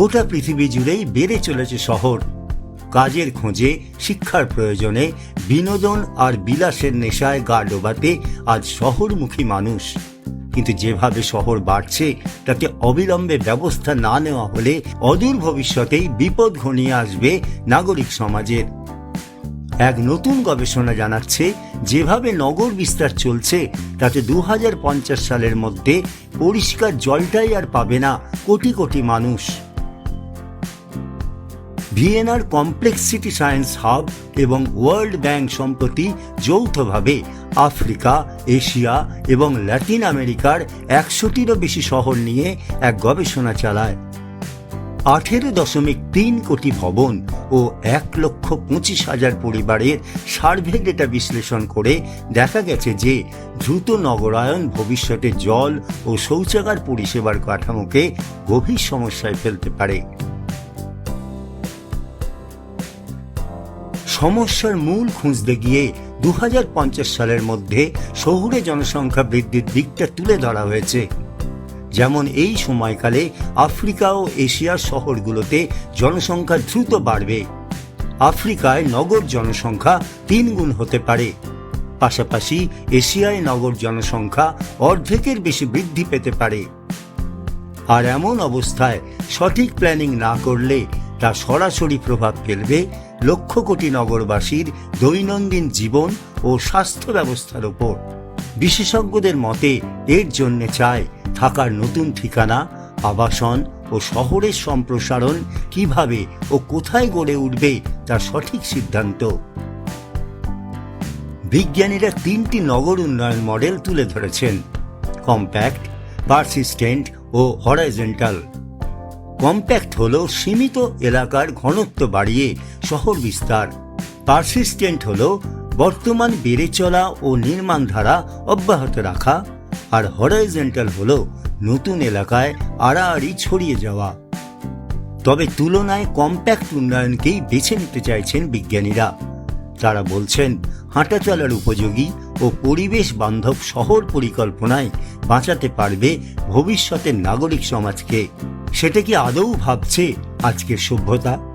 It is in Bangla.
গোটা পৃথিবী জুড়েই বেড়ে চলেছে শহর। কাজের খোঁজে, শিক্ষার প্রয়োজনে, বিনোদন আর বিলাসের নেশায় গা ডোবাতে আজ শহরমুখী মানুষ। কিন্তু যেভাবে শহর বাড়ছে তাতে অবিলম্বে ব্যবস্থা না নেওয়া হলে অদূর ভবিষ্যতেই বিপদ ঘনিয়ে আসবে নাগরিক সমাজের। এক নতুন গবেষণা জানাচ্ছে, যেভাবে নগর বিস্তার চলছে, তাতে দু হাজার পঞ্চাশ সালের মধ্যে পরিষ্কার জলটাই আর পাবে না কোটি কোটি মানুষ। ভিয়েনার কমপ্লেক্স সিটি সায়েন্স হাব এবং ওয়ার্ল্ড ব্যাংক সম্প্রতি যৌথভাবে আফ্রিকা, এশিয়া এবং ল্যাটিন আমেরিকার একশোটিরও বেশি শহর নিয়ে এক গবেষণা চালায়। আঠেরো দশমিক তিন কোটি ভবন ও এক লক্ষ পঁচিশ হাজার পরিবারের সার্ভে ডেটা বিশ্লেষণ করে দেখা গেছে যে দ্রুত নগরায়ন ভবিষ্যতে জল ও শৌচাগার পরিষেবার কাঠামোকে গভীর সমস্যায় ফেলতে পারে। সমস্যার মূল খুঁজতে গিয়ে দু হাজার পঞ্চাশ সালের মধ্যে শহুরে জনসংখ্যা বৃদ্ধির দিকটা তুলে ধরা হয়েছে। যেমন এই সময়কালে আফ্রিকা ও এশিয়ার শহরগুলোতে জনসংখ্যা দ্রুত বাড়বে। আফ্রিকায় নগর জনসংখ্যা তিন গুণ হতে পারে। পাশাপাশি এশিয়ায় নগর জনসংখ্যা অর্ধেকের বেশি বৃদ্ধি পেতে পারে। আর এমন অবস্থায় সঠিক প্ল্যানিং না করলে তা সরাসরি প্রভাব ফেলবে লক্ষ কোটি নগরবাসীর দৈনন্দিন জীবন ও স্বাস্থ্য ব্যবস্থার ওপর বিশেষজ্ঞদের মতে, এর জন্য চায় থাকার নতুন ঠিকানা, আবাসন ও শহরের সম্প্রসারণ কীভাবে ও কোথায় গড়ে উঠবে তার সঠিক সিদ্ধান্ত। বিজ্ঞানীরা তিনটি নগর উন্নয়ন মডেল তুলে ধরেছেন। কম্প্যাক্ট, পারসিস্টেন্ট ও হরাইজেন্টাল। কম্প্যাক্ট হল সীমিত এলাকার ঘনত্ব বাড়িয়ে শহর বিস্তার। পারসিস্টেন্ট হল বর্তমান বেড়ে চলা ও নির্মাণ ধারা অব্যাহত রাখা আর হরাইজেন্টাল হল নতুন এলাকায় আড়াআড়ি ছড়িয়ে যাওয়া। তবে তুলনায় কম্প্যাক্ট উন্নয়নকেই বেছে নিতে চাইছেন বিজ্ঞানীরা। তারা বলছেন, হাঁটা চলার উপযোগী ও পরিবেশ বান্ধব শহর পরিকল্পনায় বাঁচাতে পারবে ভবিষ্যতের নাগরিক সমাজকে। সেটা কি আদৌ ভাবছে আজকের সভ্যতা?